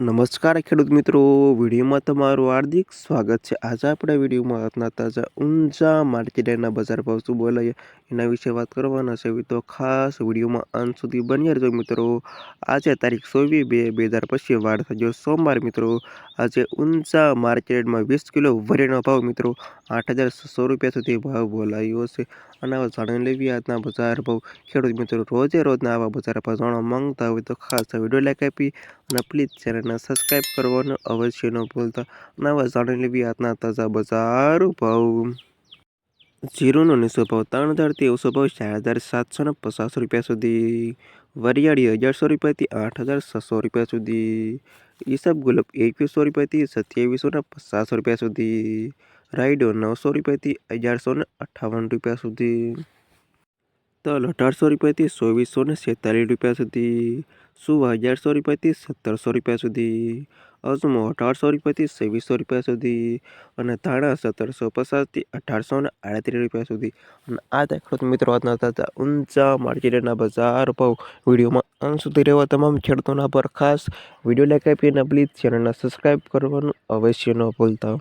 નમસ્કાર ખેડૂત મિત્રો, વિડીયોમાં તમારું હાર્દિક સ્વાગત છે. આજે આપણે વિડીયોમાં આજના તાજા ઊંઝા માર્કેટના બજાર ભાવ શું બોલાય એના વિશે વાત કરવાના છે. તો ખાસ વિડીયોમાં અંત સુધી બન્યા રહેજો મિત્રો. આજે તારીખ સોવી બે બે હજાર પછી વાર થયો સોમવાર મિત્રો. આજે ઊંઝા માર્કેટમાં વીસ કિલો વરીનો ભાવ મિત્રો આઠ હજાર છસો રૂપિયા સુધી ભાવ બોલાયો છે. અને હવે જાણી લેવી આજના બજાર ભાવ. ખેડૂત મિત્રો, રોજે રોજના આવા બજાર ભાવ જાણવા માંગતા હોય તો ખાસ વીડિયો લાઈક આપી અને પ્લીઝ ચેનલ ચેનલને સબસ્ક્રાઈબ કરવાનું અવશ્ય ન ભૂલતા. નવા જાણી લેવી આજના તાજા બજાર ભાવ જીરોનો નીચો ભાવ ત્રણ હજારથી ઓછો ભાવ ચાર હજાર સાતસો ને પચાસ રૂપિયા સુધી. વરિયાળી અગિયારસો રૂપિયાથી આઠ હજાર છસો રૂપિયા સુધી. ઈસબ ગુલાબ એકવીસો રૂપિયાથી સત્યાવીસો ને પચાસ રૂપિયા સુધી. રાઈડો નવસો રૂપિયાથી અગિયારસો ને અઠ્ઠાવન રૂપિયા સુધી. તલ અઢારસો રૂપિયાથી ચોવીસો ને રૂપિયા સુધી. સુવા અગિયારસો રૂપિયાથી સત્તરસો રૂપિયા સુધી અજમો અઢારસો રૂપિયાથી છવ્વીસો રૂપિયા સુધી અને ધાણા સત્તરસો પચાસથી અઢારસો ને આડત્રીસ રૂપિયા સુધી અને આ ખેડૂત મિત્રો આજના તાજા ઊંચા માર્કેટના બજાર ભાવ વિડીયોમાં અંત સુધી રહેવા તમામ ખેડૂતોના પર ખાસ વીડિયો લાઈક આપીને પ્લીઝ ચેનલને સબસ્ક્રાઈબ કરવાનું અવશ્ય ન ભૂલતા.